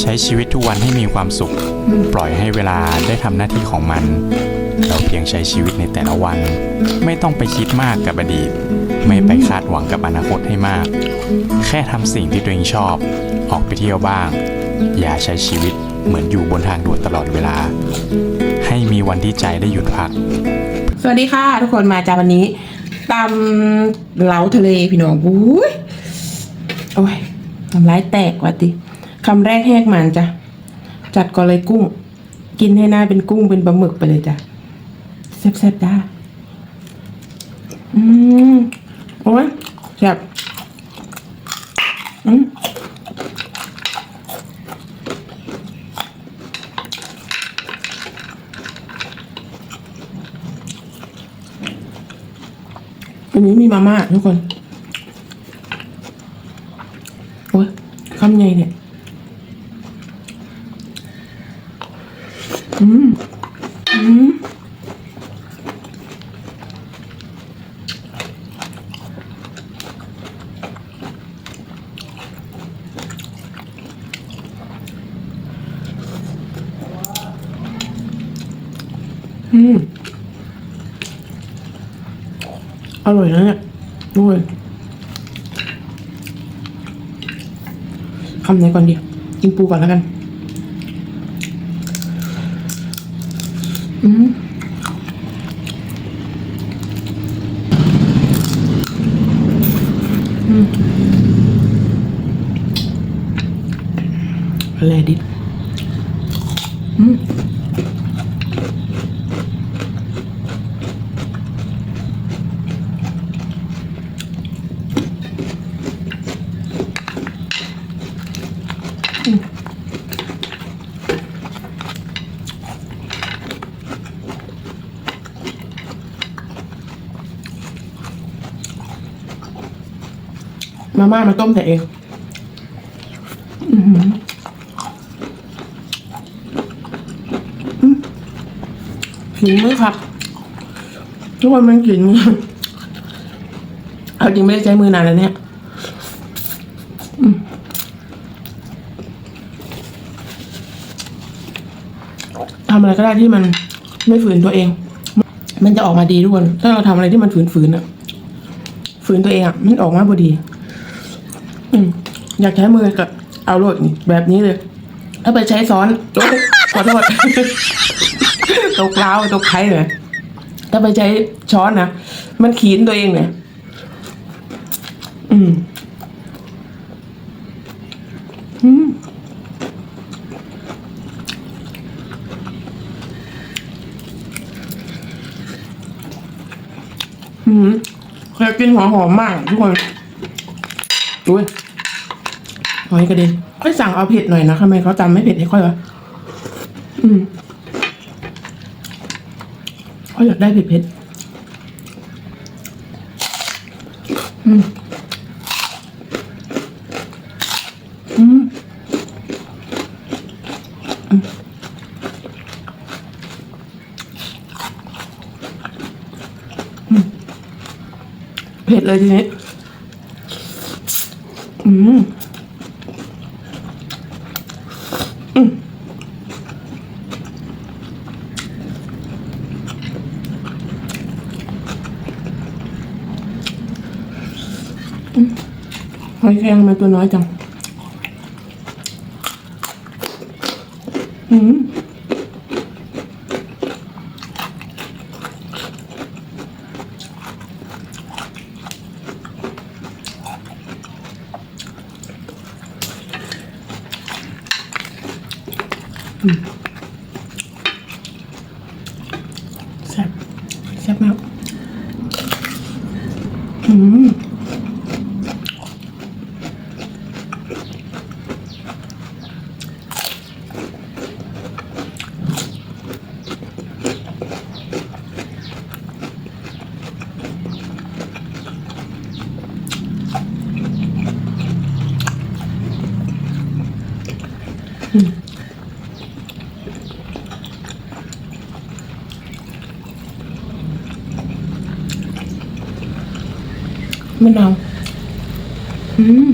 ใช้ชีวิตทุกวันให้มีความสุข ปล่อยให้เวลาได้ทำหน้าที่ของมัน เราเพียงใช้ชีวิตในแต่ละวัน ไม่ต้องไปคิดมากกับอดีต ไม่ไปคาดหวังกับอนาคตให้มาก แค่ทำสิ่งที่ตัวเองชอบ ออกไปเที่ยวบ้าง อย่าใช้ชีวิตเหมือนอยู่บนทางด่วนตลอดเวลา ให้มีวันที่ใจได้หยุดพัก สวัสดีค่ะ ทุกคนมาจากวันนี้ตำเหลาทะเลพี่น้องบุ้ยโอ้ยน้ำลายแตกว่ะติ คำแรกแหกมันจ้ะ จัดก่อนเลยกุ้ง กินให้หน้าเป็นกุ้งเป็นปลาหมึกไปเลยจ้ะแซ่บๆจ้าอืมโอ้ยแซ่บอืมอันนี้มีมาม่าทุกคน โอ้ยคำใหญ่เนี่ย อืมอร่อยนะเนี่ยด้วยคำไหนก่อนดีกินปูก่อนแล้วกัน อืมอืมอะไรดิอืม มาม่ามาต้มแต่เองอือหืออืมขิงไหมครับ ทุกคนมันขิงมือเอาจริงไม่ได้ใช้มือนานแล้วเนี่ยทำอะไรก็ได้ที่มันไม่ฝืนตัวเอง มันจะออกมาดีทุกคน ถ้าเราทำอะไรที่มันฝืนๆอะฝืนตัวเองอะมันออกมาพอดี อืมอยากใช้มือกับเอาโรดนี่แบบนี้เลย ถ้าไปใช้ซ้อนโอ๊ยขอโทษ ตกล้าตกไข่เลยถ้าไปใช้ช้อนนะมันขีนตัวเองเนี่ยอืมอืมอืมเคยกินหัวหอมมากทุกคน ดูยหอยกระเด็นค่อยสั่งเอาเผ็ดหน่อยนะทำไมเขาจำไม่เผ็ดให้ค่อยวะอืมเขาอยากได้เผ็ดเผ็ดอืมอืมอืมอืมเผ็ดเลยทีนี้ อืมอืมอืมหอยแครงทำไมาตัวน้อยจัง อืม แซ่บแซ่บมาก อืม มะนาวอืม